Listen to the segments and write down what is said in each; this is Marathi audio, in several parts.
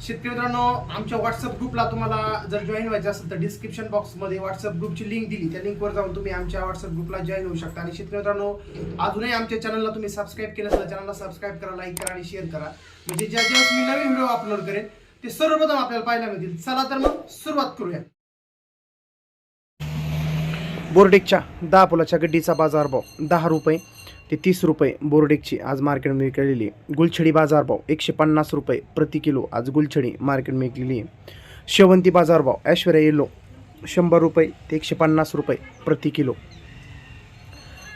शेतकरी मित्रांनो आमच्या व्हॉट्सअप ग्रुपला तुम्हाला जर जॉईन व्हायचं असेल तर डिस्क्रिप्शन बॉक्समध्ये व्हॉट्सअप ग्रुपची लिंक दिली. त्या लिंकवर जाऊन तुम्ही आमच्या व्हॉट्सअप ग्रुपला जॉईन होऊ शकता. आणि शेतकरी मित्रांनो अजूनही आमच्या चॅनलला तुम्ही सबस्क्राईब केलं तर चॅनलला सबस्क्राईब करा लाईक करा आणि शेअर करा. म्हणजे ज्या ज्यावेळेस मी नवीन व्हिडिओ अपलोड करेन ते सर्वप्रथम आपल्याला पाहायला मिळतील. चला तर मग सुरुवात करूया. बोर्डेकच्या दहा पुलाच्या गड्डीचा बाजारभाव दहा रुपये. ते तीस रुपये बोर्डेकची आज मार्केटमध्ये विकलेली आहे. गुलछडी बाजारभाव एकशे पन्नास रुपये प्रति किलो आज गुलछडी मार्केटमध्ये विकलेली आहे शेवंती बाजारभाव ऐश्वर्या येलो शंभर रुपये ते एकशे पन्नास रुपये प्रति किलो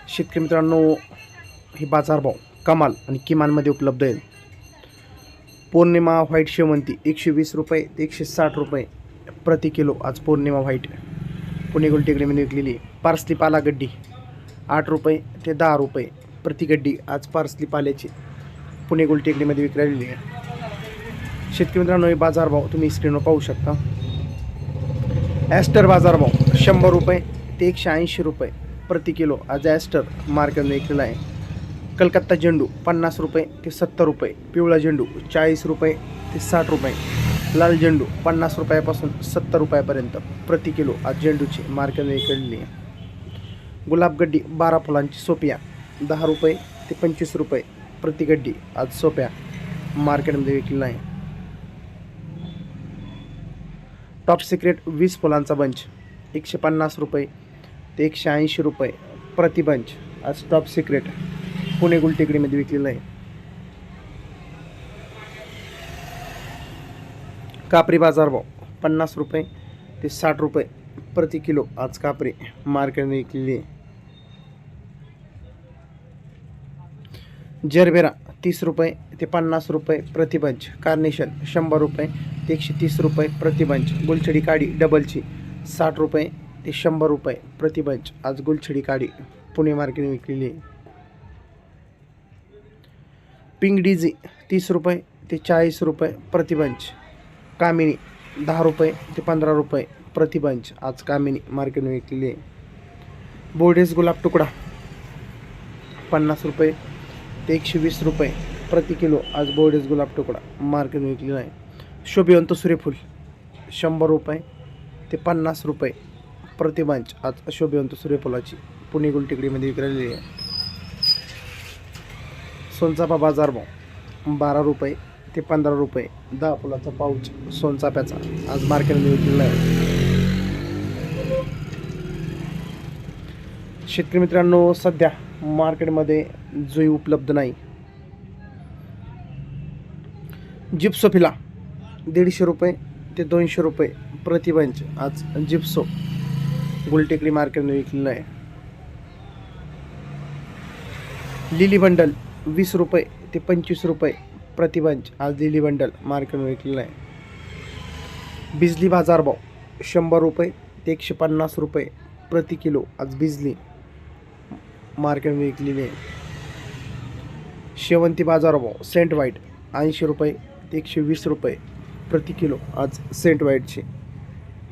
शेतकरी मित्रांनो हे बाजारभाव कमाल आणि किमानमध्ये उपलब्ध आहेत पौर्णिमा व्हाईट शेवंती एकशे वीस रुपये ते एकशे साठ रुपये प्रति किलो आज पौर्णिमा व्हाईट पुणे गुलटेकडीमध्ये विकलेली आहे. पार्सली पालागड्डी आठ रुपये ते दहा रुपये प्रति गड्डी आज पार्सली पाल्याची पुणे गुलटेकडीमध्ये विकलेली आहे. शेतकरी मित्रांनो हे बाजारभाव तुम्ही स्क्रीनवर पाहू शकता. ॲस्टर बाजारभाव शंभर रुपये ते एकशे ऐंशी रुपये प्रति किलो. आज ॲस्टर मार्केटमध्ये विकलेला आहे. कलकत्ता झेंडू पन्नास रुपये ते सत्तर रुपये. पिवळा झेंडू चाळीस रुपये ते साठ रुपये. लाल झेंडू पन्नास रुपयापासून सत्तर रुपयापर्यंत प्रति किलो आज झेंडूची मार्केटमध्ये विकलेली आहे. गुलाबगड्डी बारा फुलांची सोप्या दहा रुपये ते पंचवीस रुपये. प्रति गड्डी आज सोप्या मार्केटमध्ये विकलेला आहे टॉप सिक्रेट वीस फुलांचा बंच एकशे पन्नास रुपये ते एकशे ऐंशी रुपये प्रति बंच आज टॉप सिक्रेट पुणे गुलटेकडीमध्ये विकलेलं आहे. कापरी बाजारभाव पन्नास रुपये ते साठ रुपये प्रति किलो आज कापरी मार्केटमध्ये विकलेली आहे. जरबेरा तीस रुपये ते पन्नास रुपये प्रतिबंच. कार्नेशन शंभर रुपये ते एकशे तीस रुपये प्रतिबंच. गुलछडी काडी डबलची. साठ रुपये ते शंभर रुपये प्रतिबंच. आज गुलछडी काडी पुणे मार्केटने विकलेली आहे. पिंक डिझी तीस रुपये ते चाळीस रुपये प्रतिबंच. कामिनी दहा रुपये ते पंधरा रुपये प्रतिबंच. आज कामिनी मार्केटने विकलेली आहे. बोर्डेस गुलाब तुकडा पन्नास रुपये ते एकशे वीस रुपये प्रति किलो आज बोर्डेस गुलाब तुकडा. मार्केटने विकलेला आहे. शोभिवंत सूर्यफूल शंभर रुपये ते पन्नास रुपये प्रति आज शोभिवंत सूर्यफुलाची पुणे गुलटेकडीमध्ये विकलेली आहे. सोनचापा बाजारभाव बारा रुपये ते पंधरा रुपये. दहा फुलाचा पाऊच सोनचाप्याचा आज मार्केटमध्ये विकलेला आहे. शेतकरी मित्रांनो सध्या मार्केटमध्ये जुई उपलब्ध नाही. जिप्सोफिला दीडशे रुपये ते दोनशे रुपये प्रतिबंच आज जिप्सो गुलटेकडी मार्केटमध्ये विकलेलं आहे. लिली बंडल वीस रुपये ते पंचवीस रुपये प्रतिबंच आज लिली बंडल मार्केटमध्ये विकलेलं आहे. बिजली बाजारभाव शंभर रुपये ते एकशे पन्नास रुपये प्रति किलो. आज बिजली मार्केटमध्ये विकलेली आहे. शेवंती बाजारभाव सेंट वाईट ऐंशी रुपये ते एकशे वीस रुपये प्रति किलो आज सेंट वाईटची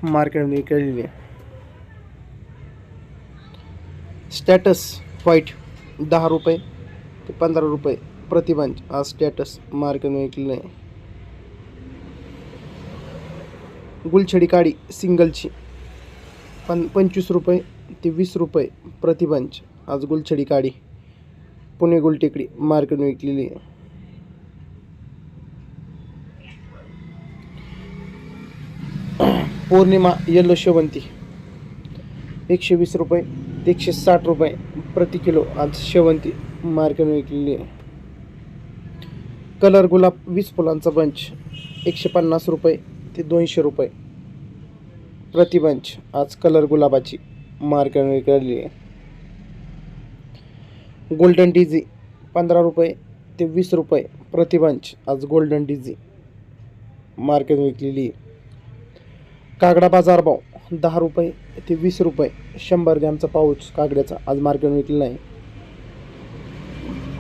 मार्केटमध्ये विकलेली आहे. स्टॅटस व्हाईट दहा रुपये ते पंधरा रुपये प्रतिबंज आज स्टॅटस मार्केटमध्ये विकलेलं आहे. गुलछडी काडी सिंगलची पं पंचवीस रुपये ते वीस रुपये प्रतिबंच आज गुलछडी काडी पुणे गुलटेकडी मार्केटमध्ये विकलेली. आहे पौर्णिमा येलो शेवंती. एकशे वीस रुपये ते एकशे साठ रुपये प्रति किलो आज शेवंती मार्केटमध्ये विकलेली आहे. कलर गुलाब वीस फुलांचा बंच एकशे पन्नास रुपये ते दोनशे रुपये प्रतिबंच आज कलर गुलाबाची मार्केटमध्ये विकलेली आहे. गोल्डन डिझी पंधरा रुपये ते वीस रुपये प्रतिबंच आज गोल्डन डिझी मार्केट विकलेली. कागडा बाजार भाव दहा रुपये ते वीस रुपये. शंभर ग्रॅमचा पाऊच कागड्याचा आज मार्केट विकलेला आहे.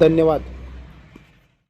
धन्यवाद.